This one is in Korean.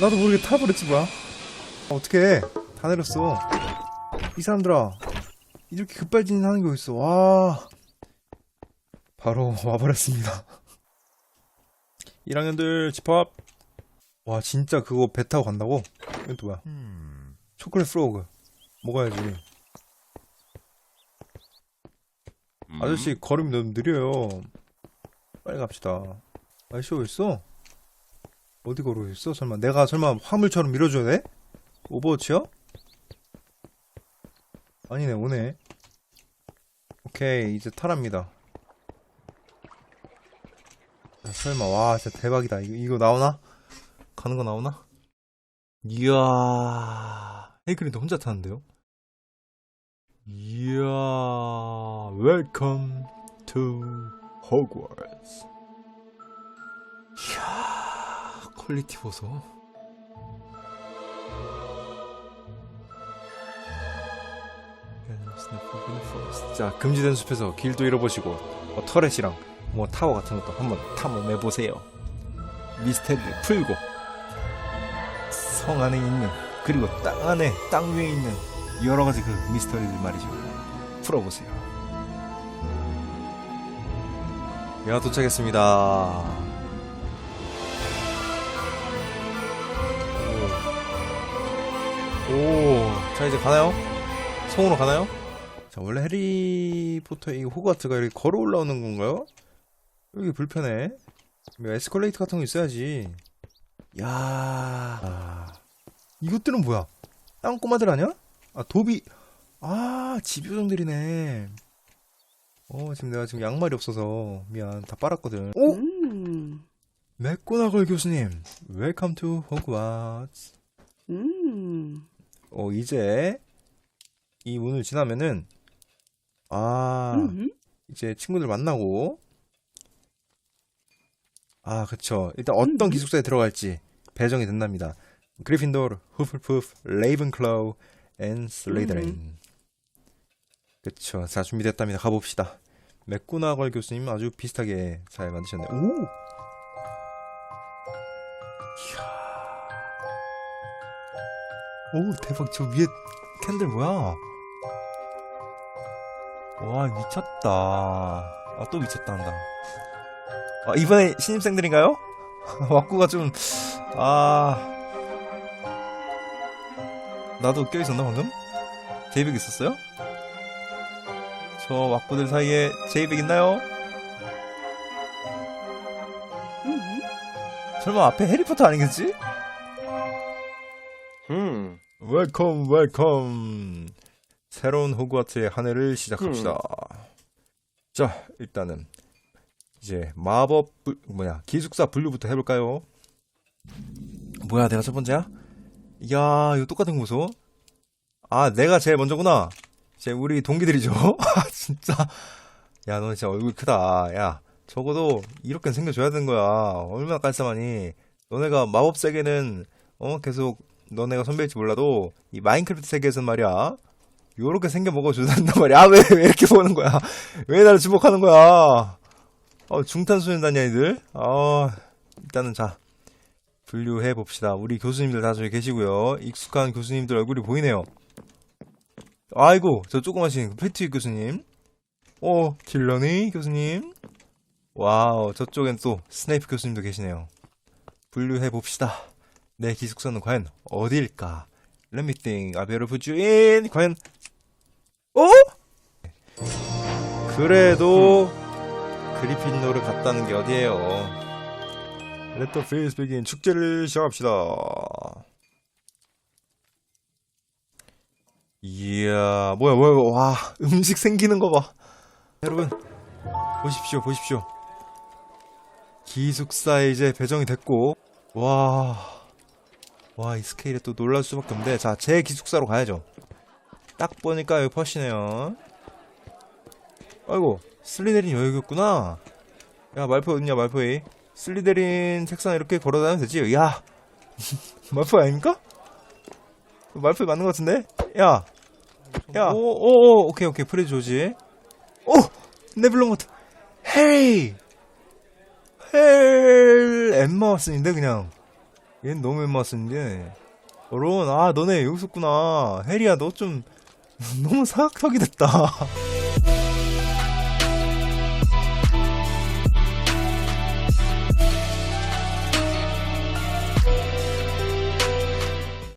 나도 모르게 타버렸지 뭐야? 아, 어떡해? 다 내렸어. 이 사람들아 이렇게 급발진 하는 게 어딨어? 와. 바로 와버렸습니다. 1학년들 집합. 와 진짜 그거 배 타고 간다고? 이건 또 뭐야? 초콜릿 프로그. 먹어야지. 아저씨 걸음이 너무 느려요. 빨리 갑시다. 아저씨 어딨어? 어디 걸어 있어? 설마 내가 설마 화물처럼 밀어줘야 돼? 오버워치야? 아니네 오네 오케이 이제 탈합니다 야, 설마 와 진짜 대박이다 이거, 이거 나오나? 가는 거 나오나? 이야 헤이크린도 혼자 타는데요? 이야 웰컴 투 호그와트 이야 퀄리티 보소. 자 금지된 숲에서 길도 잃어보시고 뭐 터렛이랑 뭐 타워 같은 것도 한번 탐험해 보세요. 미스테리를 풀고 성 안에 있는 그리고 땅 안에 땅 위에 있는 여러 가지 그 미스터리들 말이죠. 풀어보세요. 야 도착했습니다 오. 오, 자 이제 가나요? 성으로 가나요? 자 원래 해리포터 이 호그와트가 이렇게 걸어 올라오는 건가요? 여기 불편해. 뭐 에스컬레이터 같은 거 있어야지. 야, 아, 이것들은 뭐야? 땅꼬마들 아니야? 아 도비, 아 집요정들이네. 어 지금 내가 지금 양말이 없어서 미안 다 빨았거든. 오, 음, 맥고나걸 교수님, 웰컴 투 호그와트. 음, 어, 이제 이 문을 지나면은 아, 음, 이제 친구들 만나고 아, 그쵸. 일단 어떤 음. 기숙사에 들어갈지 배정이 된답니다. 그리핀도르, 후플푸프, 레이븐클로우, 앤. 음. 그쵸. 자, 준비됐답니다. 가봅시다. 맥구나걸 교수님 아주 비슷하게 잘 만드셨네. 오! 이야. 오, 대박. 저 위에 캔들 뭐야? 와, 미쳤다. 아, 또 미쳤다 한다. 아, 이번에 신입생들인가요? 왁구가 좀, 아. 나도 껴있었나, 방금? 제이백 있었어요? 저 왁구들 사이에 제이백 있나요? 음, 설마 앞에 해리포터 아니겠지? 음. 웰컴, 웰컴. 새로운 호그와트의 한 해를 시작합시다. 자, 일단은, 이제, 마법, 부, 뭐냐, 기숙사 분류부터 해볼까요? 뭐야, 내가 첫 번째야? 이야, 이거 똑같은 거 보소? 아, 내가 제일 먼저구나. 이제, 우리 동기들이죠? 아, 진짜. 야, 너 진짜 얼굴 크다. 야, 적어도, 이렇게 생겨줘야 되는 거야. 얼마나 깔쌈하니. 너네가 마법 세계는, 어, 계속, 너네가 선배일지 몰라도, 이 마인크래프트 세계에서는 말이야. 요렇게 생겨 먹어줘야 된단 말이야. 아, 왜, 왜 이렇게 보는 거야? 왜 나를 주목하는 거야? 어, 중탄소년단이야, 이들? 아, 일단은 자, 분류해 봅시다. 우리 교수님들 다 저기 계시고요. 익숙한 교수님들 얼굴이 보이네요. 아이고, 저 조그마신 패트윅 교수님. 어, 딜러니 교수님. 와우, 저쪽엔 또 스네이프 교수님도 계시네요. 분류해 봅시다. 내 기숙사는 과연 어디일까? Let me think. Put you in. 과연 어? 그래도 그리핀도를 갔다는 게 어디예요? Let the feast begin. 축제를 시작합시다. 이야, 뭐야, 뭐야. 와, 음식 생기는 거 봐. 여러분, 보십시오, 보십시오. 기숙사에 이제 배정이 됐고, 와, 와, 이 스케일에 또 놀랄 수밖에 없는데, 자, 제 기숙사로 가야죠. 딱 보니까 여기 퍼시네요. 아이고, 슬리데린 여기였구나. 야, 말포 어딨냐, 말포이. 슬리데린 책상 이렇게 걸어다니면 되지. 야, 말포 아닙니까? 말포이 맞는 것 같은데? 야, 야, 오, 오, 오, 오케이, 오케이, 프레드 조지. 오! 네블롱어트. 해리! 헬, 엠마 왓슨인데, 그냥. 얘는 너무 엠마스인데. 론, 아, 너네 여기 있었구나. 해리야, 너 좀, 너무 사각턱이 됐다.